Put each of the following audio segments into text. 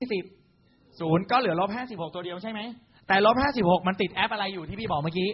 สิบศูนย์ก็เหลือลบห้าสิบหกตัวเดียวใช่ไหม แต่ลบห้าสิบหกมันติดแอปอะไรอยู่ที่พี่บอกเมื่อกี้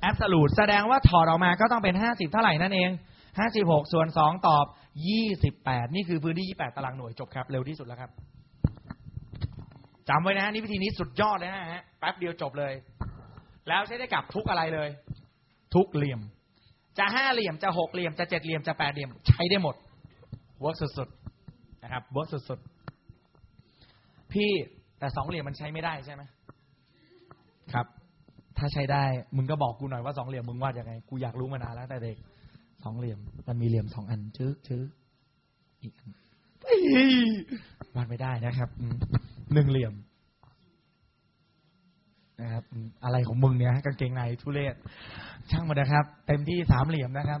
แอปสลูดแสดงว่าถอดออกมาก็ต้องเป็นห้าสิบเท่าไหร่นั่นเองห้าสิบหกส่วนสองตอบยี่สิบแปดนี่คือพื้นที่ยี่แปดตารางหน่วยจบครับ เร็วที่สุดแล้วครับจำไว้นะนี่วิธีนี้สุดยอดเลยนะฮะแป๊บเดียวจบเลย แล้วใช้ได้กับทุกอะไรเลย ทุกเหลี่ยม จะห้าเหลี่ยมจะหกเหลี่ยมจะเจ็ดเหลี่ยมจะแปดเหลี่ยม ใช้ได้หมดเวิร์กสุดๆนะครับเวิร์กสุดๆ พี่แต่สองเหลี่ยมมันใช้ไม่ได้ใช่ไหมครับ ถ้าใช้ได้ มึงก็บอกกูหน่อยว่าสองเหลี่ยมมึงวาดยังไง กูอยากรู้มานานแล้วแต่เด็กสองเหลี่ยม มันมีเหลี่ยมสองอันชื้อชื้ออีกอันเฮ้ยวาดไม่ได้นะครับอืมหนึ่งเหลี่ยมนะครับอืมอะไรของมึงเนี่ยกางเกงในทุเรศช่างมันนะครับ เต็มที่สามเหลี่ยมนะครับ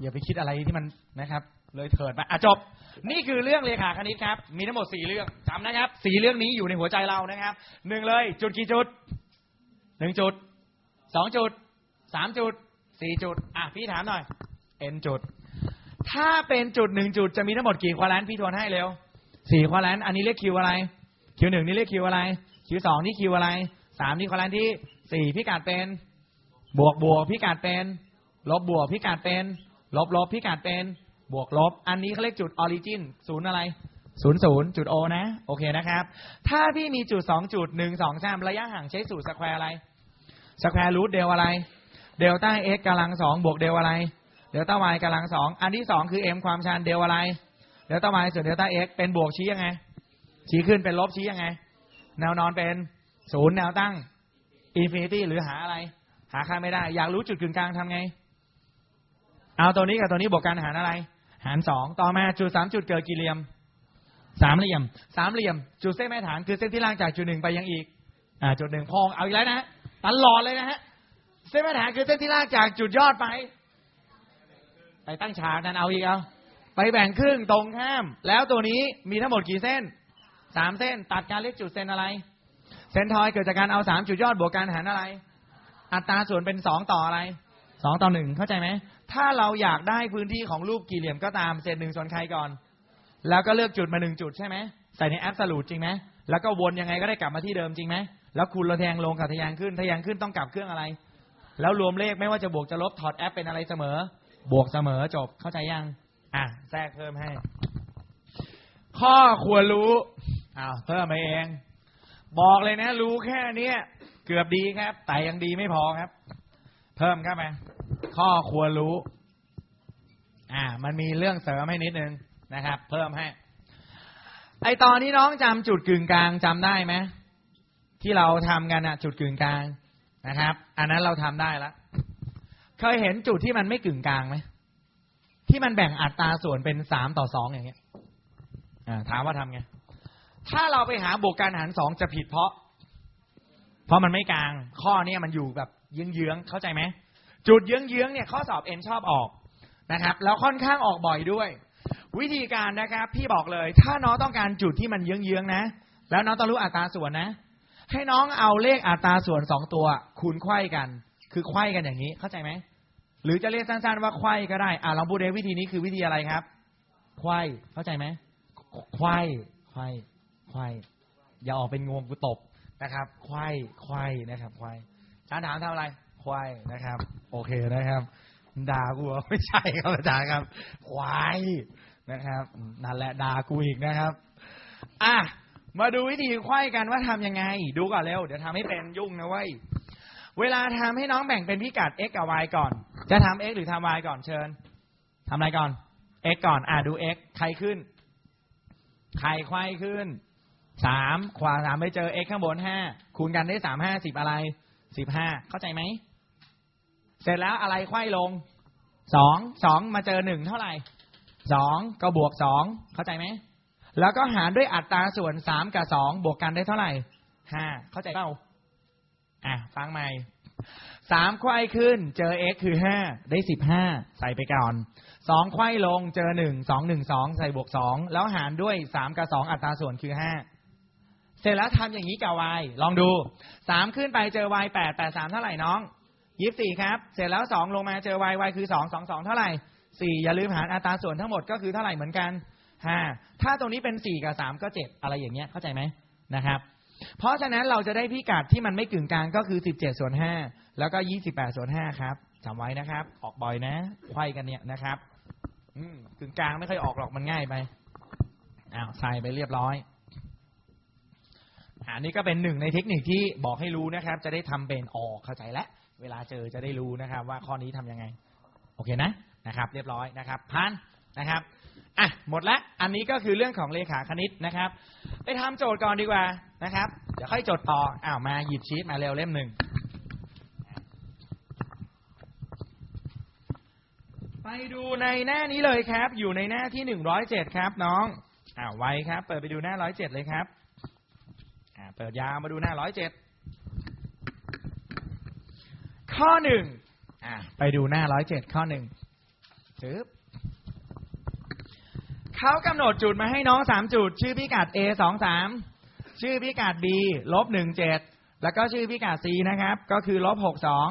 อย่าไปคิดอะไรที่มันนะครับ เลยเถิดไปอะจบ นี่คือเรื่องเลขาคณิตครับ มีทั้งหมดสี่เรื่องจำนะครับสี่เรื่องนี้อยู่ในหัวใจเรานะครับหนึ่งเลยจุดกี่จุดหนึ่งจุดสองจุดสามจุดสี่จุดอะพี่ถามหน่อย n จุด ถ้าเป็นจุดหนึ่งจุดจะมีทั้งหมดกี่ควาแลนพี่ทวนให้เร็วสี่ควาแลนอันนี้เรียกคิวอะไรคิวหนึ่งนี่เรียกคิวอะไรคิวสองนี่คิวอะไรสามนี่ควาแลนที่สี่พิกัดเป็น บวกบวกพิกัดเป็น ลบบวกพิกัดเป็น ลบลบพิกัดเป็น บวกลบ อันนี้เขาเรียกจุดออริจินศูนย์อะไรศูนย์ศูนย์จุดโอนะ โอเคนะครับ ถ้าพี่มีจุดสองจุดหนึ่งสองสามระยะห่างใช้สูตรสแควร์อะไรสแควร์รูทเดลอะไรเดลต้าเอ็กกำลังสองบวกเดลอะไรเดลต้าวายกำลังสองอันที่สองคือเอ็มความชันเดลอะไรเดลต้าวายส่วนเดลต้าเอ็กเป็นบวกชี้ยังไง ชี้ขึ้นเป็นลบชี้ยังไง แนวนอนเป็นศูนย์แนวตั้งอินฟินิตี้หรือหาอะไร หาค่าไม่ได้ อยากรู้จุดกึ่งกลางทำไง เอาตัวนี้กับตัวนี้บวกกันหารอะไร หารสองต่อมาจุดสามจุดเกิดกี่เหลี่ยมสามเหลี่ยมสามเหลี่ยม จุดเส้นแม่ฐานคือเส้นที่ล่างจากจุดหนึ่งไปยังอีก อ่า จุดหนึ่งพองเอาอีกแล้วนะตลอดเลยนะฮะเส้นแม่ฐานคือเส้นที่ล่ากจากจุดยอดไป ไปตั้งฉากนั้นเอาอีกเอาไปแบ่งครึ่งตรงข้าม แล้วตัวนี้มีทั้งหมดกี่เส้นสามเส้น ตัดการเรียกจุดเส้นอะไร เส้นทอยเกิดจากการเอาสามจุดยอดบวกกันหารอะไร อัตราส่วนเป็นสองต่ออะไรสองต่อหนึ่งเข้าใจไหม ถ้าเราอยากได้พื้นที่ของรูปกี่เหลี่ยมก็ตามเศษหนึ่งส่วนใครก่อน แล้วก็เลือกจุดมาหนึ่งจุดใช่ไหมใส่ในแอปสลูดจริงไหมแล้วก็วนยังไงก็ได้กลับมาที่เดิมจริงไหมแล้วคูณราแทงลงกับทะแยงขึ้นทะแยงขึ้นต้องกลับเครื่องอะไร แล้วรวมเลขไม่ว่าจะบวกจะลบถอดแอปเป็นอะไรเสมอ บวกเสมอจบเข้าใจยังอะแทรกเพิ่มให้ ข้อควรรู้อ้าวเพิ่มมาเอง บอกเลยนะ รู้แค่เนี้ยเกือบดีครับ แต่ยังดีไม่พอครับ เพิ่มเข้ามา ข้อควรรู้ อ่า มันมีเรื่องเสริมให้นิดนึงนะครับ เพิ่มให้ ไอตอนที่น้องจำจุดกึ่งกลางจำได้ไหมที่เราทำกันอะจุดกึ่งกลางนะครับ อันนั้นเราทำได้แล้วเคยเห็นจุดที่มันไม่กึ่งกลางไหมที่มันแบ่งอัตราส่วนเป็นสามต่อสองอย่างเงี้ยอ่าถามว่าทำไง ถ้าเราไปหาบวกการหารสองจะผิดเพราะ เพราะมันไม่กลาง ข้อเนี้ยมันอยู่แบบเยื้องๆเข้าใจไหม จุดเยื้องๆเนี่ยข้อสอบเอ็นชอบออกนะครับ แล้วค่อนข้างออกบ่อยด้วย วิธีการนะครับ พี่บอกเลย ถ้าน้องต้องการจุดที่มันเยื้องๆนะ แล้วน้องต้องรู้อัตราส่วนนะ ให้น้องเอาเลขอัตราส่วนสองตัว คูณไขว้กัน คือไขว้กันอย่างนี้เข้าใจไหมหรือจะเรียกสั้นๆว่าไขว้ก็ได้อ่าลองพูดเดวิธีนี้คือวิธีอะไรครับไขว้เข้าใจไหมไขว้ไขว้ไขว้อย่าออกเป็นงวงกูตบนะครับไขว้ไขว้นะครับไขว้าจารย์ถามทำอะไร ไขว้นะครับ โอเคนะครับ ด่ากูไม่ใช่ครับอาจารย์ครับ ควายนะครับนั่นแหละด่ากูอีกนะครับ อะมาดูวิธีไขว้กันว่าทำยังไง ดูก่อนเร็วเดี๋ยวทำให้เป็นยุ่งนะเว้ยเวลาทำให้น้องแบ่งเป็นพิกัด x กับ y ก่อน จะทำ x หรือทำ y ก่อนเชิญทำอะไรก่อน x ก่อนอะดู x ใครขึ้น ใครไขว้ขึ้นสามขวาสามไปเจอ x ข้างบนห้าคูณกันได้สามห้าสิบอะไรสิบห้าเข้าใจไหม เสร็จแล้วอะไรไขว้ลงสองสองมาเจอหนึ่งเท่าไหร่สองก็บวกสองเข้าใจไหมแล้วก็หารด้วยอัตราส่วนสามกับสองบวกกันได้เท่าไหร่ห้าเข้าใจเปล่าอะฟังใหม่สามไขว้ขึ้น เจอ x คือห้าได้สิบห้าใส่ไปก่อนสองไขว้ลงเจอหนึ่งสองหนึ่งสองใส่บวกสองแล้วหารด้วยสามกับสองอัตราส่วนคือห้าเสร็จแล้วทำอย่างนี้กับ y ลองดูสามขึ้นไปเจอ y แปดแปดสามเท่าไหร่น้อง ยี่สี่ครับ เสร็จแล้วสองลงมาเจอ y y คือสองสองสองเท่าไหร่สี่อย่าลืมหารอัตราส่วนทั้งหมดก็คือเท่าไหร่เหมือนกันห้าถ้าตรงนี้เป็นสี่กับสามก็เจ็ดอะไรอย่างเงี้ยเข้าใจไหมนะครับ เพราะฉะนั้นเราจะได้พิกัดที่มันไม่กึ่งกลางก็คือ17ส่วน5แล้วก็28ส่วน5ครับจำไว้นะครับ ออกบ่อยนะไขว้กันเนี่ยนะครับอืกึ่งกลางไม่ค่อยออกหรอกมันง่ายไปอ้าวใส่ไปเรียบร้อย อันนี้ก็เป็นหนึ่งในเทคนิคที่บอกให้รู้นะครับ จะได้ทำเป็นออกเข้าใจแล้วเวลาเจอจะได้รู้นะครับ ว่าข้อนี้ทำยังไง โอเคนะนะครับ เรียบร้อยนะครับพันนะครับอะหมดละอันนี้ก็คือเรื่องของเลขาคณิตนะครับ ไปทำโจทย์ก่อนดีกว่านะครับ เดี๋ยวค่อยโจทย์ต่ออ้าวมาหยิบชีตมาเร็วเล่มหนึ่งไปดูในหน้านี้เลยครับ อยู่ในหน้าที่หนึ่งร้อยเจ็ดครับน้องอ้าวไวครับ เปิดไปดูหน้าร้อยเจ็ดเลยครับ เปิดยาวมาดูหน้าร้อยเจ็ดข้อหนึ่งอ่าไปดูหน้าร้อยเจ็ดข้อหนึ่งปึ๊บเขากำหนดจุดมาให้น้องสามจุด ชื่อพิกัด A สองสามชื่อพิกัด B ลบหนึ่งเจ็ดแล้วก็ชื่อพิกัด C นะครับ ก็คือลบหกสอง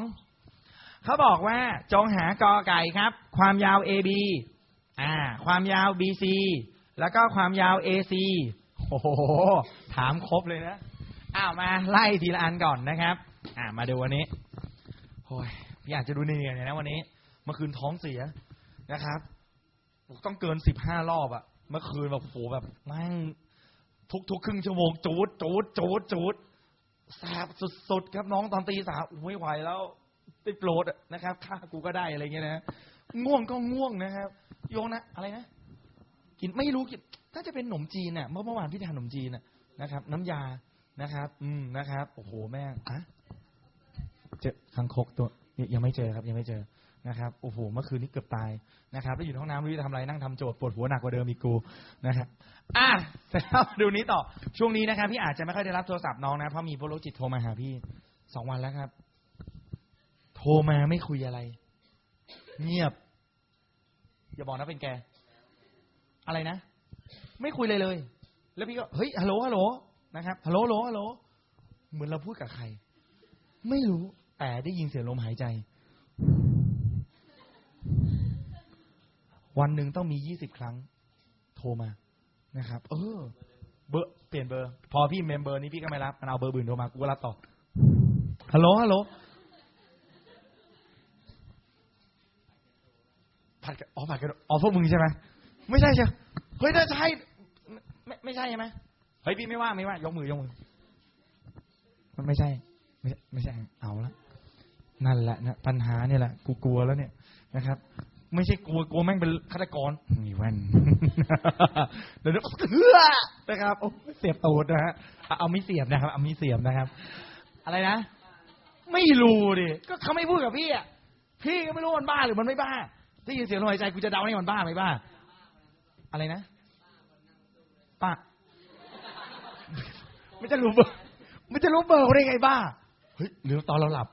เขาบอกว่าจงหากอไก่ครับ ความยาว AB อ่า ความยาว BC แล้วก็ความยาว AC โอ้โหถามครบเลยนะอ้าวมาไล่ทีละอันก่อนนะครับ อ่ามาดูวันนี้โอ้ยพี่อาจจะดูเหนื่อยหน่อยนะวันนี้เมื่อคืนท้องเสียนะครับต้องเกินสิบห้ารอบอะเมื่อคืนแบบโหแบบแม่งทุกทุกครึ่งชั่วโมงจูดจูดจูดจูดแสบสุดๆครับน้องตอนตีสามไม่ไหวแล้วติดโปรดนะครับค่ากูก็ได้อะไรเงี้ยนะง่วงก็ง่วงนะครับ โยงนะอะไรนะกินไม่รู้กิน น่าจะเป็นขนมจีนน่ะ เมื่อเมื่อวานพี่ทานขนมจีนน่ะนะครับ น้ำยานะครับ อืมนะครับโอ้โหแม่งอะเจอคังคกตัวยังไม่เจอครับ ยังไม่เจอนะครับโอ้โหเมื่อคืนนี้เกือบตายนะครับแล้วอยู่ในห้องน้ำไม่รู้จะทำอะไรนั่งทำโจทย์ปวดหัวหนักกว่าเดิมอีกกูนะครับอะเสร็จแล้วดูนี้ต่อช่วงนี้นะครับพี่อาจจะไม่ค่อยได้รับโทรศัพท์น้องนะเพราะมีพวกโรคจิตโทรมาหาพี่สองวันแล้วครับ โทรมาไม่คุยอะไร เงียบ อย่าบอกนะเป็นแก อะไรนะ ไม่คุยเลยเลย แล้วพี่ก็เฮ้ยฮัลโหลฮัลโหลนะครับฮัลโหลฮัลโหลฮัลโหลเหมือนเราพูดกับใคร ไม่รู้แต่ได้ยินเสียงลมหายใจ วันหนึ่งต้องมียี่สิบครั้ง โทรมานะครับ เออ เบอร์เปลี่ยนเบอร์ พอพี่เมมเบอร์นี้พี่ก็ไม่รับมันเอาเบอร์อื่นโทรมากูก็รับต่อฮัลโหลฮัลโหลผัดกันอ๋อผัดกันอ๋อพวกมึงใช่ไหมไม่ใช่ใช่เฮ้ยน่าจะใช่ ไม่ไม่ใช่ใช่ไหมเฮ้ยพี่ไม่ว่าไม่ว่ายกมือยกมือ มันไม่ใช่ ไม่ไม่ใช่ เอาละนั่นแหละนะปัญหาเนี่ยแหละกูกลัวแล้วเนี่ยนะครับ ไม่ใช่กลัวกลัวแม่งเป็นฆาตกรมีแว่นเดี๋ยวเดี๋ยวเฮือนะครับโอ้เสียบตูดนะฮะเอาเอามีเสียบนะครับ เอามีเสียบนะครับ อะไรนะไม่รู้ดิก็เขาไม่พูดกับพี่อะพี่ก็ไม่รู้มันบ้าหรือมันไม่บ้าได้ยินเสียงลมหายใจกูจะเดาให้มันบ้าไหมบ้า อะไรนะ ป้าไม่จะรู้เบอร์ไม่จะรู้เบอร์เขาได้ไงบ้าเฮ้ยหรือตอนเราหลับ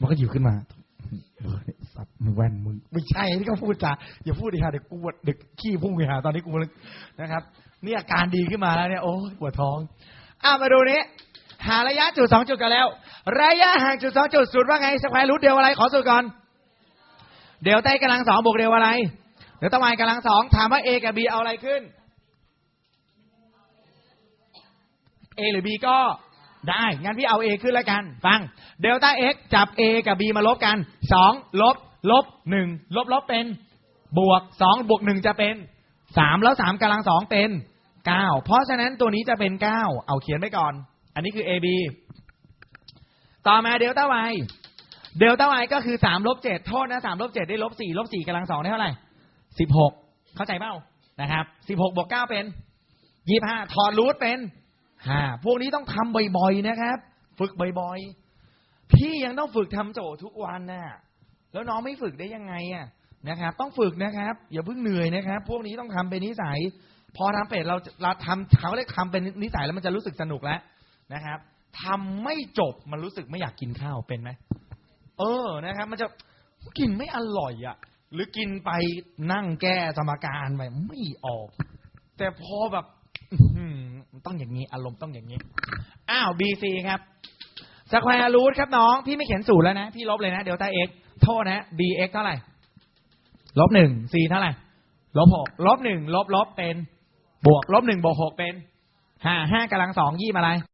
มันก็หยิบขึ้นมาเบอร์เนี่ยสับมือแว่นมึงไม่ใช่ที่เขาพูดจ้าอย่าพูดดิค่ะเดี๋ยวกูปวดเด็กขี้พุ่งไปหาตอนนี้กูเลยนะครับ นี่อาการดีขึ้นมาแล้วเนี่ยโอ้ปวดท้องอะมาดูนี้หาระยะจุดสองจุดกันแล้ว ระยะห่างจุดสองจุดสุดว่าไงสแควร์รูทเดียวอะไรขอสุดก่อน เดี๋ยวใต้กำลังสองบวกเดียวอะไร เดี๋ยวตะวันกำลังสองถามว่า A กับ B เอาอะไรขึ้น A หรือ B ก็ได้ งั้นพี่เอา A ขึ้นแล้วกัน ฟังเดลต้า x จับ A กับ B มาลบกันสองลบ ลบหนึ่งลบ ลบเป็นบวกสองบวกหนึ่งจะเป็นสามแล้วสามกำลังสองเป็นเก้าเพราะฉะนั้นตัวนี้จะเป็นเก้าเอาเขียนไว้ก่อน อันนี้คือ AB ต่อมาเดลต้า y เดลต้า y ก็คือสามลบเจ็ดโทษนะสามลบเจ็ดได้ลบสี่ลบสี่กำลังสองได้เท่าไหร่สิบหกเข้าใจเปล่านะครับสิบหกบวกเก้าเป็นยี่ห้าถอดรูทเป็น ห้าพวกนี้ต้องทำบ่อยๆนะครับ ฝึกบ่อยๆ พี่ยังต้องฝึกทำโจทย์ทุกวันน่ะ แล้วน้องไม่ฝึกได้ยังไงอะนะครับ ต้องฝึกนะครับ อย่าเพิ่งเหนื่อยนะครับ พวกนี้ต้องทำเป็นนิสัย พอทำเป็ดเราเราทำเขาเรียกทำเป็นนิสัยแล้วมันจะรู้สึกสนุกแล้วนะครับทำไม่จบมันรู้สึกไม่อยากกินข้าวเป็นไหมเออนะครับ มันจะกินไม่อร่อยอะ หรือกินไปนั่งแก้สมการไปไม่ออก แต่พอแบบ ต้องอย่างนี้ อารมณ์ต้องอย่างนี้ อ้าว BC ครับสแควร์รูทครับน้อง พี่ไม่เขียนสูตรแล้วนะ พี่ลบเลยนะเดลต้า x โทษนะ bx เท่าไหร่ลบหนึ่ง c เท่าไหร่ลบหกลบหนึ่งลบลบเป็น บวกลบหนึ่งบวกหกเป็นห้าห้ากำลังสองยี่มาอะไร